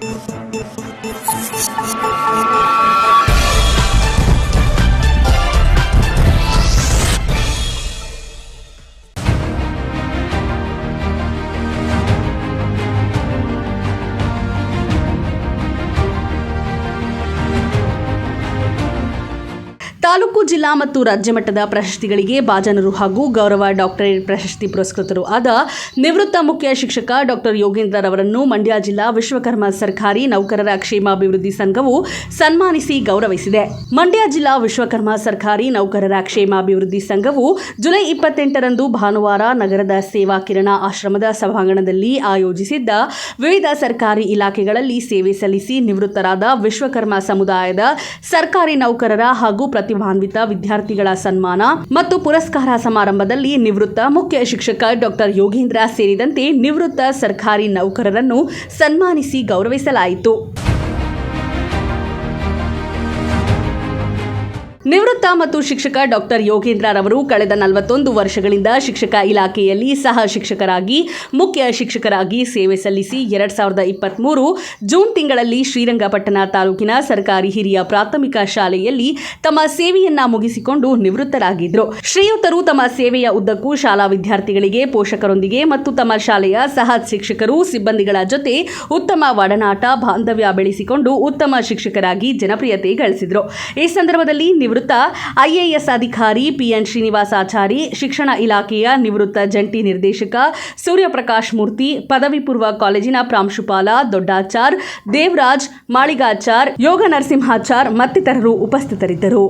Thank you. Taluk ಜಿಲ್ಲಾ ಮತ್ತು ರಾಜ್ಯ ಮಟ್ಟದ ಪ್ರಶಸ್ತಿಗಳಿಗೆ ಭಾಜನರು ಹಾಗೂ ಗೌರವ ಡಾಕ್ಟರೇಟ್ ಪ್ರಶಸ್ತಿ ಪುರಸ್ಕೃತರು ಆದ ನಿವೃತ್ತ ಮುಖ್ಯ ಶಿಕ್ಷಕ ಡಾಕ್ಟರ್ ಯೋಗೇಂದ್ರರವರನ್ನು ಮಂಡ್ಯ ಜಿಲ್ಲಾ ವಿಶ್ವಕರ್ಮ ಸರ್ಕಾರಿ ನೌಕರರ ಕ್ಷೇಮಾಭಿವೃದ್ಧಿ ಸಂಘವು ಸನ್ಮಾನಿಸಿ ಗೌರವಿಸಿದೆ. ಮಂಡ್ಯ ಜಿಲ್ಲಾ ವಿಶ್ವಕರ್ಮ ಸರ್ಕಾರಿ ನೌಕರರ ಕ್ಷೇಮಾಭಿವೃದ್ಧಿ ಸಂಘವು ಜುಲೈ ಇಪ್ಪತ್ತೆಂಟರಂದು ಭಾನುವಾರ ನಗರದ ಸೇವಾ ಕಿರಣ ಆಶ್ರಮದ ಸಭಾಂಗಣದಲ್ಲಿ ಆಯೋಜಿಸಿದ್ದ ವಿವಿಧ ಸರ್ಕಾರಿ ಇಲಾಖೆಗಳಲ್ಲಿ ಸೇವೆ ಸಲ್ಲಿಸಿ ನಿವೃತ್ತರಾದ ವಿಶ್ವಕರ್ಮ ಸಮುದಾಯದ ಸರ್ಕಾರಿ ನೌಕರರ ಹಾಗೂ ಪ್ರತಿಭಾನ್ವಿತ ವಿದ್ಯಾರ್ಥಿಗಳ ಸನ್ಮಾನ ಮತ್ತು ಪುರಸ್ಕಾರ ಸಮಾರಂಭದಲ್ಲಿ ನಿವೃತ್ತ ಮುಖ್ಯ ಶಿಕ್ಷಕ ಡಾಕ್ಟರ್ ಯೋಗೇಂದ್ರ ಸೇರಿದಂತೆ ನಿವೃತ್ತ ಸರ್ಕಾರಿ ನೌಕರರನ್ನು ಸನ್ಮಾನಿಸಿ ಗೌರವಿಸಲಾಯಿತು. ನಿವೃತ್ತ ಮತ್ತು ಶಿಕ್ಷಕ ಡಾಕ್ಟರ್ ಯೋಗೇಂದ್ರರವರು ಕಳೆದ ನಲವತ್ತೊಂದು ವರ್ಷಗಳಿಂದ ಶಿಕ್ಷಕ ಇಲಾಖೆಯಲ್ಲಿ ಸಹ ಶಿಕ್ಷಕರಾಗಿ, ಮುಖ್ಯ ಶಿಕ್ಷಕರಾಗಿ ಸೇವೆ ಸಲ್ಲಿಸಿ ಎರಡ್ ಸಾವಿರದ ಇಪ್ಪತ್ತ್ಮೂರು ಜೂನ್ ತಿಂಗಳಲ್ಲಿ ಶ್ರೀರಂಗಪಟ್ಟಣ ತಾಲೂಕಿನ ಸರ್ಕಾರಿ ಹಿರಿಯ ಪ್ರಾಥಮಿಕ ಶಾಲೆಯಲ್ಲಿ ತಮ್ಮ ಸೇವೆಯನ್ನ ಮುಗಿಸಿಕೊಂಡು ನಿವೃತ್ತರಾಗಿದ್ದರು ಶ್ರೀಯುತರು ತಮ್ಮ ಸೇವೆಯ ಉದ್ದಕ್ಕೂ ಶಾಲಾ ವಿದ್ಯಾರ್ಥಿಗಳಿಗೆ ಪೋಷಕರೊಂದಿಗೆ ಮತ್ತು ತಮ್ಮ ಶಾಲೆಯ ಸಹ ಶಿಕ್ಷಕರು ಸಿಬ್ಬಂದಿಗಳ ಜೊತೆ ಉತ್ತಮ ಒಡನಾಟ, ಬಾಂಧವ್ಯ ಬೆಳೆಸಿಕೊಂಡು ಉತ್ತಮ ಶಿಕ್ಷಕರಾಗಿ ಜನಪ್ರಿಯತೆ ಗಳಿಸಿದರು. ಈ ಸಂದರ್ಭದಲ್ಲಿ ನಿವೃತ್ತ ನಿವೃತ್ತ ಐಎಎಸ್ ಅಧಿಕಾರಿ ಪಿಎನ್ ಶ್ರೀನಿವಾಸ ಆಚಾರಿ, ಶಿಕ್ಷಣ ಇಲಾಖೆಯ ನಿವೃತ್ತ ಜಂಟಿ ನಿರ್ದೇಶಕ ಸೂರ್ಯಪ್ರಕಾಶ್ ಮೂರ್ತಿ, ಪದವಿ ಪೂರ್ವ ಕಾಲೇಜಿನ ಪ್ರಾಂಶುಪಾಲ ದೊಡ್ಡಾಚಾರ್, ದೇವರಾಜ್, ಮಾಳಿಗಾಚಾರ್, ಯೋಗ ನರಸಿಂಹಾಚಾರ್ ಮತ್ತಿತರರು ಉಪಸ್ಥಿತರಿದ್ದರು.